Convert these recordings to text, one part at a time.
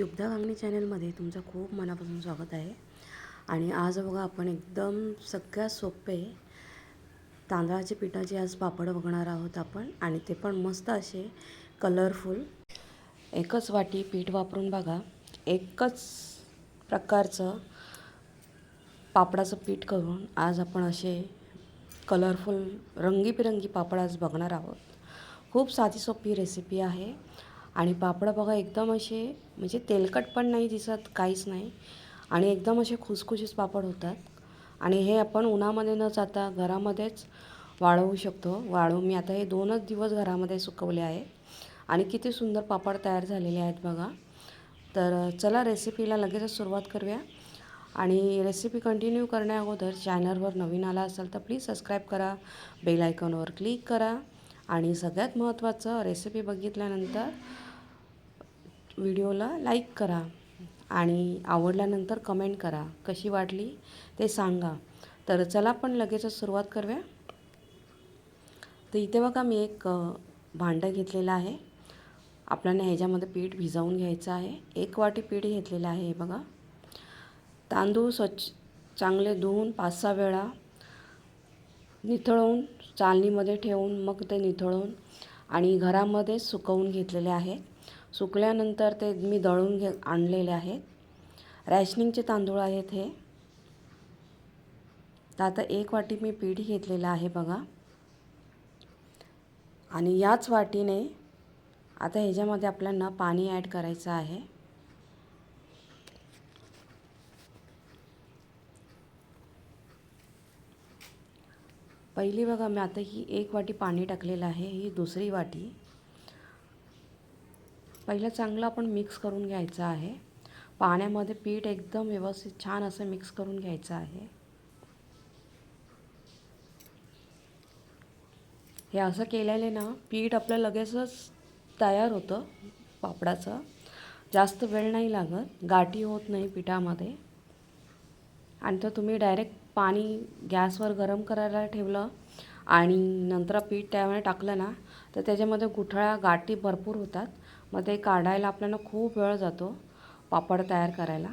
शुभदा वांगणी चॅनलमध्ये तुमचं खूप मनापासून स्वागत आहे. आणि आज बघा आपण एकदम सगळ्यात सोपे तांदळाचे पिठाचे आज पापड बघणार आहोत आपण आणि ते पण मस्त असे कलरफुल एकच वाटी पीठ वापरून बघा. एकच प्रकारचं पापडाचं पीठ करून आज आपण असे कलरफुल रंगीबिरंगी पापड आज बघणार आहोत. खूप साधी सोपी रेसिपी आहे. आणि पापडं बघा एकदम असे म्हणजे तेलकट पण नाही दिसत काहीच नाही. आणि एकदम असे खुसखुशीस पापड होतात. आणि हे आपण उन्हामध्ये न जाता घरामध्येच वाळवू शकतो. वाळवू मी आता हे दोनच दिवस घरामध्ये सुकवले आहे. आणि किती सुंदर पापड तयार झालेले आहेत बघा. तर चला रेसिपीला लगेचच सुरुवात करूया. आणि रेसिपी कंटिन्यू करण्या अगोदर चॅनलवर नवीन आला असाल तर प्लीज सबस्क्राईब करा बेल आयकॉनवर क्लिक करा. आणि सगळ्यात महत्त्वाचं रेसिपी बघितल्यानंतर व्हिडिओला लाईक करा आणि आवडल्यानंतर कमेंट करा. कशी वाटली ते सांगा. तर चला पण लगेचच सुरुवात करूया. तर इथे बघा मी एक भांडं घेतलेलं आहे. आपल्याला ह्याच्यामध्ये पीठ भिजवून घ्यायचं आहे. एक वाटी पीठ घेतलेलं आहे हे बघा. तांदूळ स्वच्छ चांगले धुवून पाच सहा वेळा निथळवून चालणीमध्ये ठेवून मग ते निथळून आणि घरामध्ये सुकवून घेतलेले आहेत. सुकल्यानंतर ते मी दळून घे आणलेले आहेत रॅशनिंगचे तांदूळ आहेत हे. तर आता एक वाटी मी पीठ घेतलेलं आहे बघा. आणि याच वाटीने आता ह्याच्यामध्ये आपल्याला पाणी ॲड करायचं आहे. पहिली बघा मी आता ही एक वाटी पाणी टाकलेलं आहे ही दुसरी वाटी. पहिलं चांगलं आपण मिक्स करून घ्यायचं आहे. पाण्यामध्ये पीठ एकदम व्यवस्थित छान असं मिक्स करून घ्यायचं आहे. हे असं केल्याने ना पीठ आपलं लगेचच तयार होतं पापडाचं. जास्त वेळ नाही लागत गाठी होत नाही पिठामध्ये. आणि तर तुम्ही डायरेक्ट पाणी गॅसवर गरम करायला ठेवलं आणि नंतर पीठ त्यामध्ये टाकलं ना तर त्याच्यामध्ये गुठळ्या गाठी भरपूर होतात. मग ते काढायला आपल्याला खूप वेळ जातो पापड तयार करायला.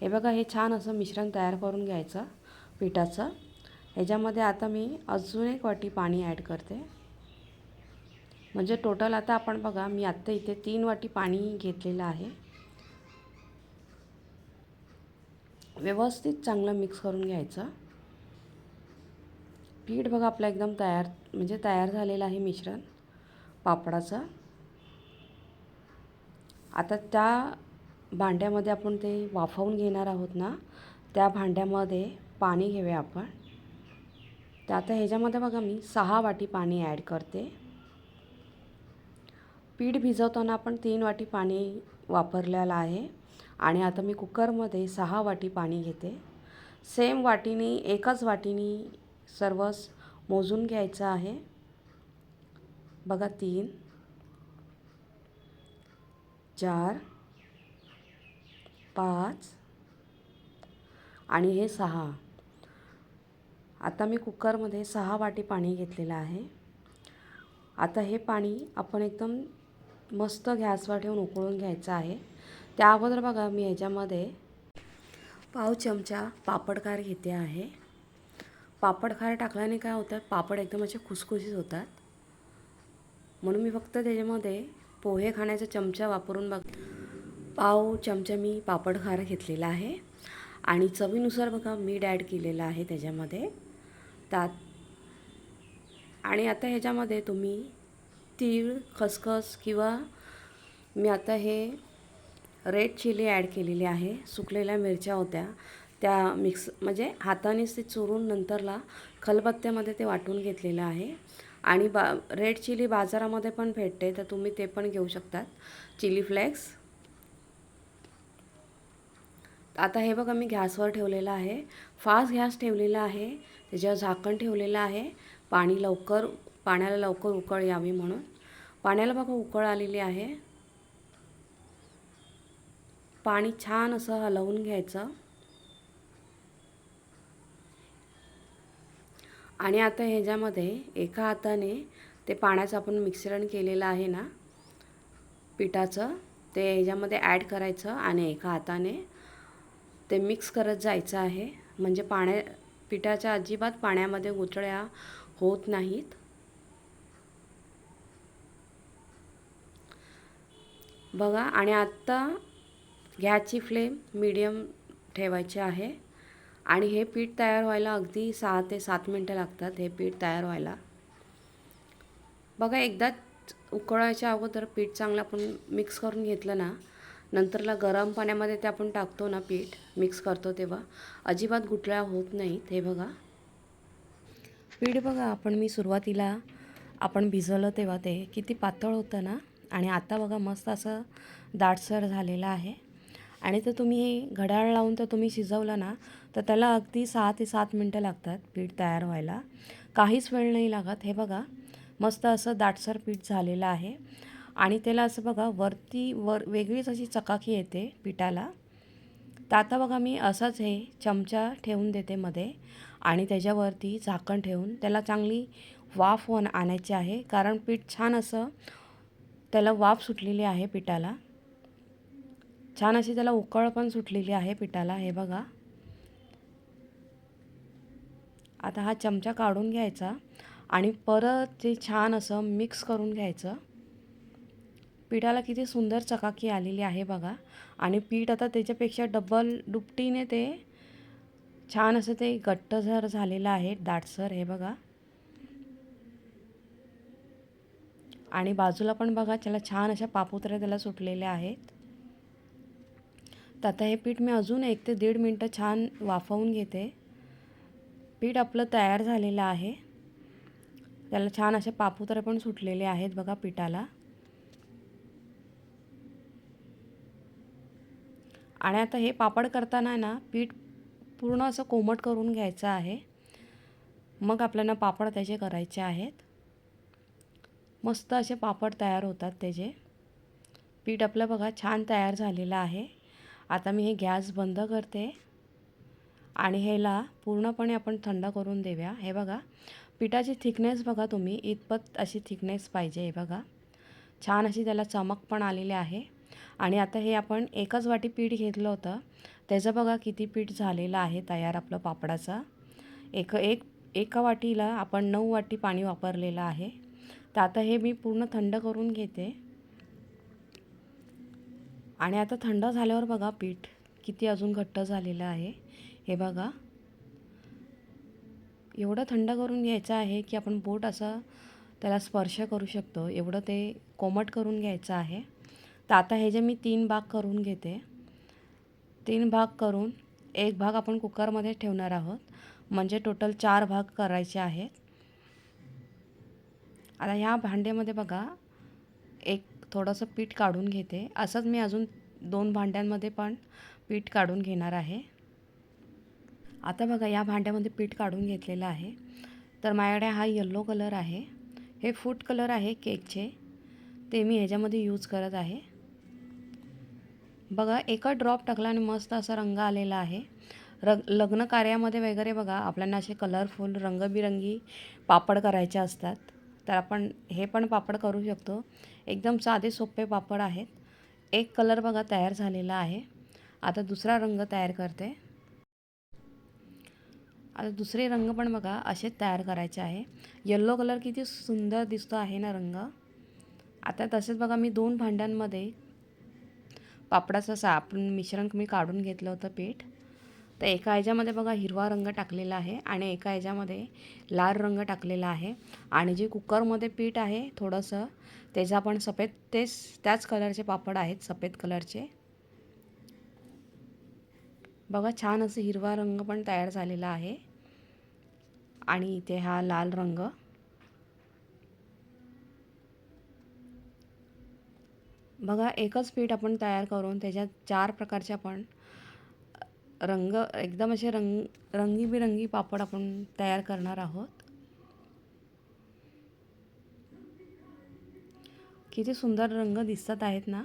हे बघा हे छान असं मिश्रण तयार करून घ्यायचं पिठाचं. ह्याच्यामध्ये आता मी अजून एक वाटी पाणी ॲड करते. म्हणजे टोटल आता आपण बघा मी आत्ता इथे तीन वाटी पाणी घेतलेलं आहे. व्यवस्थित चांगलं मिक्स करून घ्यायचं. पीठ बघा आपलं एकदम तयार म्हणजे तयार झालेलं आहे मिश्रण पापडाचं. आता त्या भांड्यामध्ये आपण ते वाफवून घेणार आहोत ना त्या भांड्यामध्ये पाणी घेऊया आपण. तर आता ह्याच्यामध्ये बघा मी सहा वाटी पाणी ॲड करते. पीठ भिजवताना आपण तीन वाटी पाणी वापरलेलं आहे. आणि आता मी कुकरमध्ये सहा वाटी पाणी घेते. सेम वाटीने एकाच वाटीने सर्वच मोजून घ्यायचं आहे. बघा तीन. चार पाच आणि हे सहा. आता मी कुकरमध्ये सहा वाटी पाणी घेतलेलं आहे. आता हे पाणी आपण एकदम मस्त गॅसवर ठेवून उकळून घ्यायचं आहे. त्या अगोदर बघा मी ह्याच्यामध्ये पाव चमचा पापडखार घेते आहे. पापडखार टाकल्याने काय होतं पापड एकदम असे खुसखुशीत होतात. म्हणून मी फक्त त्याच्यामध्ये पोहे खाण्याचा चमचा वापरून बघ. पाव चमचा मी पापड पापडखार घेतलेला आहे. आणि चवीनुसार बघा मीठ ॲड केलेलं आहे त्याच्यामध्ये. त्यात आणि आता ह्याच्यामध्ये तुम्ही तीळ खसखस किंवा मी आता हे रेड चिली ॲड केलेली आहे. सुकलेल्या मिरच्या होत्या. त्या मिक्स म्हणजे हातानेच ते चुरून नंतरला खलबत्त्यामध्ये ते वाटून घेतलेलं आहे. आणि बा रेड चिली बाजारामध्ये पण भेटते तर तुम्ही ते पण घेऊ शकतात. चिली फ्लेक्स आता हे बघा मी गॅसवर ठेवलेलं आहे. फास्ट गॅस ठेवलेला आहे. त्याच्यावर झाकण ठेवलेलं आहे. पाणी लवकर पाण्याला लवकर उकळ यावी म्हणून. पाण्याला बघा उकळ आलेली आहे. पाणी छान असं हलवून घ्यायचं. आणि आता ह्याच्यामध्ये एका हाताने ते पाण्याचं आपण मिश्रण केलेलं आहे ना पिठाचं ते ह्याच्यामध्ये ॲड करायचं आणि एका हाताने ते मिक्स करत जायचं आहे. म्हणजे पाण्या पिठाच्या अजिबात पाण्यामध्ये गुतळ्या होत नाहीत. बघा आणि आत्ता गॅसची फ्लेम मीडियम ठेवायची आहे. आणि हे पीठ तयार व्हायला अगदी सहा ते सात मिनटं लागतात हे पीठ तयार व्हायला. बघा एकदा उकळायच्या अगोदर पीठ चांगलं आपण मिक्स करून घेतलं ना नंतरला गरम पाण्यामध्ये ते आपण टाकतो ना पीठ मिक्स करतो तेव्हा अजिबात गुठळ्या होत नाहीत. हे बघा. पीठ बघा आपण मी सुरुवातीला आपण भिजवलं तेव्हा ते किती पातळ होतं ना आणि आता बघा मस्त असं दाटसर झालेलं आहे. आणि तर तुम्ही घड्याळ लावून तर तुम्ही शिजवलं ना तर त्याला अगदी सहा ते सात मिनटं लागतात पीठ तयार व्हायला. काहीच वेळ नाही लागत. हे बघा मस्त असं दाटसर पीठ झालेलं आहे. आणि त्याला असं बघा वरती वर वेगळीच अशी चकाकी येते पिठाला. तर आता बघा मी असंच हे चमचा ठेवून देते मध्ये आणि त्याच्यावरती झाकण ठेवून. त्याला चांगली वाफ वन आणायची आहे कारण पीठ छान असं त्याला वाफ सुटलेली आहे पिठाला. छान अशी त्याला उकळ पण सुटलेली आहे पिठाला. हे बघा. आता हा चमचा काढून घ्यायचा आणि परत ते छान असं मिक्स करून घ्यायचं. पिठाला किती सुंदर चकाकी आलेली आहे बघा. आणि पीठ आता त्याच्यापेक्षा डबल दुपटीने ते छान असं ते गट्टझर झालेलं आहे दाटसर हे बघा. आणि बाजूला पण बघा त्याला छान अशा पापुत्र्या त्याला सुटलेल्या आहेत. तर आता हे पीठ मी अजून एक ते दीड मिनटं छान वाफवून घेते. पीठ आपलं तयार झालेलं आहे. त्याला छान असे पापुत्रे पण सुटलेले आहेत बघा पिठाला. आणि आता हे पापड करताना ना पीठ पूर्ण असं कोमट करून घ्यायचं आहे. मग आपल्याला पापड त्याचे करायचे आहेत. मस्त असे पापड तयार होतात त्याचे. पीठ आपलं बघा छान तयार झालेलं आहे. आता मी हे गॅस बंद करते. आणि ह्याला पूर्णपणे आपण थंड करून देऊया. हे बघा पिठाची थिकनेस बघा तुम्ही. इतपत अशी थिकनेस पाहिजे हे बघा. छान अशी त्याला चमक पण आलेली आहे. आणि आता हे आपण एकच वाटी पीठ घेतलं होतं. त्याचं बघा किती पीठ झालेलं आहे तयार आपलं पापडाचं. एक एक एका वाटीला आपण नऊ वाटी पाणी वापरलेलं आहे. तर आता हे मी पूर्ण थंड करून घेते. आणि आता थंड झाल्यावर बघा पीठ किती अजून घट्ट झालेलं आहे. हे बघा. एवढं थंड करून घ्यायचं आहे की आपण बोट असं त्याला स्पर्श करू शकतो. एवढं ते कोमट करून घ्यायचं आहे. तर आता हे जे मी तीन भाग करून घेते. तीन भाग करून एक भाग आपण कुकरमध्ये ठेवणार आहोत. म्हणजे टोटल चार भाग करायचे आहेत. आता ह्या भांड्यामध्ये बघा. एक थोडंसं पीठ काढून घेते. असंच मी अजून दोन भांड्यांमध्ये पण पीठ काढून घेणार आहे. आता बघा या भांड्यामध्ये पीठ काढून घेतलेलं आहे. तर माझ्याकडे हा येल्लो कलर आहे. हे फूड कलर आहे केकचे. ते मी ह्याच्यामध्ये यूज करत आहे. बघा एका ड्रॉप टाकला आणि मस्त असा रंग आलेला आहे. र लग्न कार्यामध्ये वगैरे बघा आपल्याला असे कलरफुल रंगबिरंगी पापड करायचे असतात. तर आपण हे पण पापड करू शकतो. एकदम साधे सोपे पापड आहेत. एक कलर बघा तयार झालेला आहे. आता दुसरा रंग तयार करते. आता दुसरे रंग पण बघा असेच तयार करायचे आहे. येल्लो कलर किती सुंदर दिसतो आहे ना रंग. आता तसेच बघा मी दोन भांड्यांमध्ये पापडाचं साप आपण मिश्रण मी काढून घेतलं होतं पीठ. तर एका ह्याच्यामध्ये बघा हिरवा रंग टाकलेला आहे आणि एका ह्याच्यामध्ये लाल रंग टाकलेला आहे. आणि जे कुकरमध्ये पीठ आहे थोडंसं त्याचा पण सफेद तेच त्याच कलरचे पापड आहेत सफेद कलरचे बघा छान असं हिरवा रंग पण तयार झालेला आहे. आणि इथे हा लाल रंग. बघा एकच पीठ आपण तयार करून त्याच्यात चार प्रकारचे आपण रंग एकदम असे रंग रंगीबिरंगी पापड आपण तयार करणार आहोत. किती सुंदर रंग दिसत आहेत ना.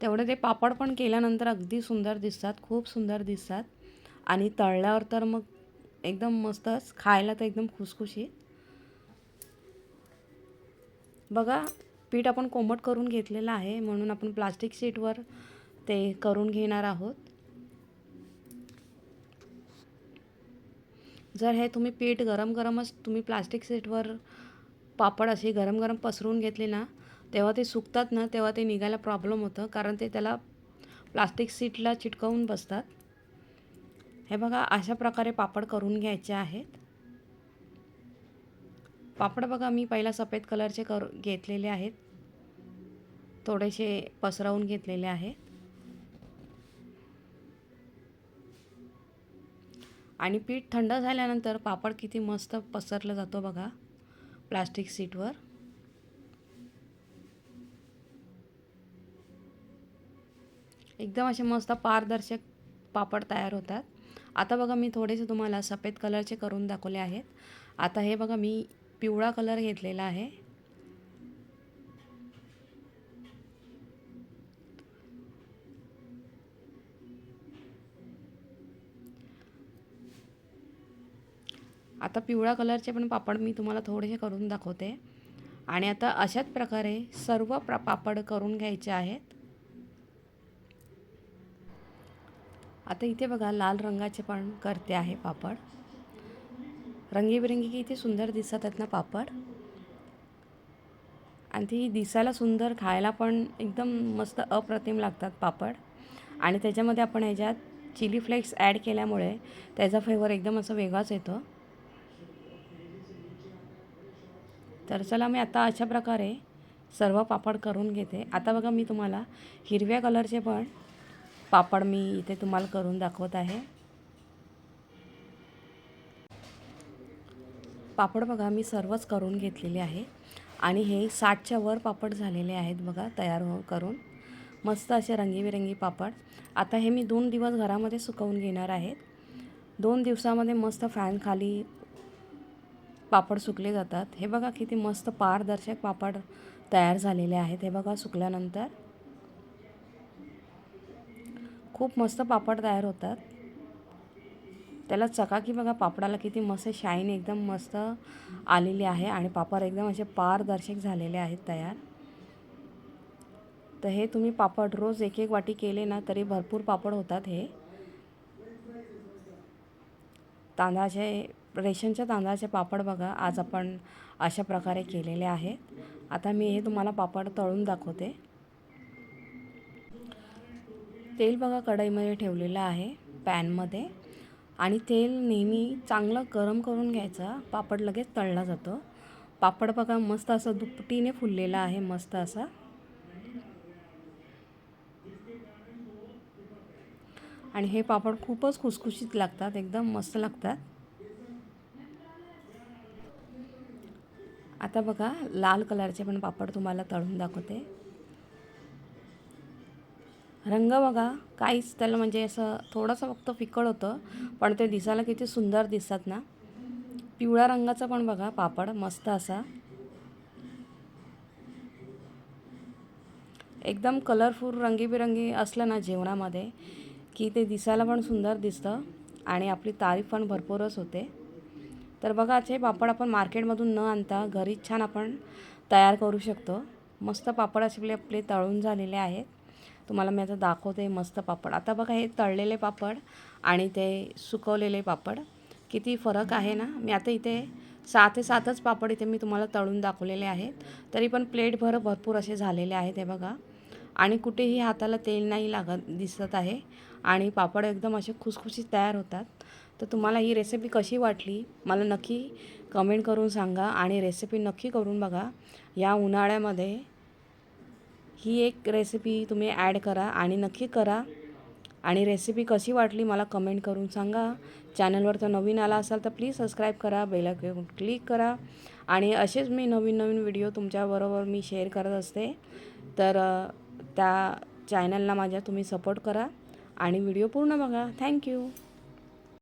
तेवढे ते पापड पण केल्यानंतर अगदी सुंदर दिसतात खूप सुंदर दिसतात. आणि तळल्यावर तर मग एकदम मस्तच खायला तर एकदम खुसखुशीत बघा पीठ आपण कोमट करून घेतलेलं आहे म्हणून आपण प्लास्टिक शीटवर ते करून घेणार आहोत. जर हे तुम्ही पीठ गरम गरमच तुम्ही प्लास्टिक शीटवर पापड असे गरम गरम पसरून घेतले ना तेव्हा ते सुकतात ना तेव्हा ते निघायला प्रॉब्लेम होतं कारण ते त्याला प्लास्टिक सीटला चिटकवून बसतात. हे बघा अशा प्रकारे पापड करून घ्यायचे आहेत. पापड बघा मी पहिला सफेद कलरचे कर घेतलेले आहेत. थोडेसे पसरवून घेतलेले आहेत. आणि पीठ थंड झाल्यानंतर पापड किती मस्त पसरला जातो बघा प्लास्टिक सीटवर. एकदम असे मस्त पारदर्शक पापड तयार होतात. आता बघा मी थोडेसे तुम्हाला सफेद कलरचे करून दाखवले आहेत. आता हे बघा मी पिवळा कलर घेतलेला आहे. आता पिवळा कलरचे पण पापड मी तुम्हाला थोडेसे करून दाखवते. आणि आता अशाच प्रकारे सर्व प्र पापड करून घ्यायचे आहेत. आता इथे बघा लाल रंगाचे पण करते आहे पापड. रंगीबिरंगी किती सुंदर दिसत आहेत ना पापड. आणि ती दिसायला सुंदर खायला पण एकदम मस्त अप्रतिम लागतात पापड. आणि त्याच्यामध्ये आपण ह्याच्यात चिली फ्लेक्स ॲड केल्यामुळे त्याचा फ्लेवर एकदम असं वेगळाच येतो. तर चला मी आता अशा प्रकारे सर्व पापड करून घेते. आता बघा मी तुम्हाला हिरव्या कलरचे पण पापड मी इथे तुम्हाला करून दाखवत आहे. पापड बघा मी सर्वच करून घेतलेले आहे. आणि हे साठच्या वर पापड झालेले आहेत बघा तयार हो करून. मस्त असे रंगीबेरंगी पापड. आता हे मी दोन दिवस घरामध्ये सुकवून घेणार आहेत. दोन दिवसामध्ये मस्त फॅन खाली पापड सुकले जातात. हे बघा किती मस्त पारदर्शक पापड तयार झालेले आहेत. हे बघा सुकल्यानंतर. खूप मस्त पापड तयार होतात. त्याला चकाकी बघा पापडाला किती मस्त शाईन एकदम मस्त आलेली आहे आणि पापड एकदम असे पारदर्शक झालेले आहेत तयार. तर हे तुम्ही पापड रोज एक एक वाटी केले ना तरी भरपूर पापड होतात हे. तांदळाचे रेशनच्या तांदळाचे पापड बघा आज आपण अशा प्रकारे केलेले आहेत. आता मी हे तुम्हाला पापड तळून दाखवते. तेल बघा कढईमध्ये ठेवलेलं आहे पॅनमध्ये. आणि तेल नेहमी चांगलं गरम करून घ्यायचं पापड लगेच तळला जातो. पापड बघा मस्त असं दुपटीने फुललेला आहे मस्त असा. आणि हे पापड खूपच खुसखुशीत लागतात एकदम मस्त लागतात. आता बघा लाल कलरचे पण पापड तुम्हाला तळून दाखवते. रंग बघा काहीच त्याला म्हणजे असं थोडंसं फक्त फिकळ होतं पण ते दिसायला किती सुंदर दिसतात ना. पिवळ्या रंगाचा पण बघा पापड मस्त असा. एकदम कलरफुल रंगीबिरंगी असलं ना जेवणामध्ये की ते दिसायला पण सुंदर दिसतं आणि आपली तारीफ पण भरपूरच होते. तर बघा असे पापड आपण मार्केटमधून न आणता घरीच छान आपण तयार करू शकतो. मस्त पापड असे आपले तळून झालेले आहेत. तुम्हाला मी आता दाखवते मस्त पापड. आता बघा हे तळलेले पापड आणि ते सुकवलेले पापड. किती फरक आहे ना? मी आता इथे सहा ते सातच पापड इथे मी तुम्हाला तळून दाखवलेले आहेत. तरी पण प्लेटभर भरपूर असे झालेले आहेत हे बघा. आणि कुठेही हाताला तेल नाही लागत दिसत आहे. आणि पापड एकदम असे खुसखुशीत तयार होतात. तर तुम्हाला ही रेसिपी कशी वाटली? मला नक्की कमेंट करून सांगा आणि रेसिपी नक्की करून बघा. या उन्हाळ्यामध्ये ही एक रेसिपी तुम्ही ॲड करा आणि नक्की करा. आणि रेसिपी कशी वाटली मला कमेंट करून सांगा. चॅनलवर तर नवीन आला असाल तर प्लीज सबस्क्राईब करा बेलायकॉन क्लिक करा. आणि असेच मी नवीन नवीन व्हिडिओ तुमच्याबरोबर मी शेअर करत असते. तर त्या चॅनलला माझ्या तुम्ही सपोर्ट करा. आणि व्हिडिओ पूर्ण बघा. थँक्यू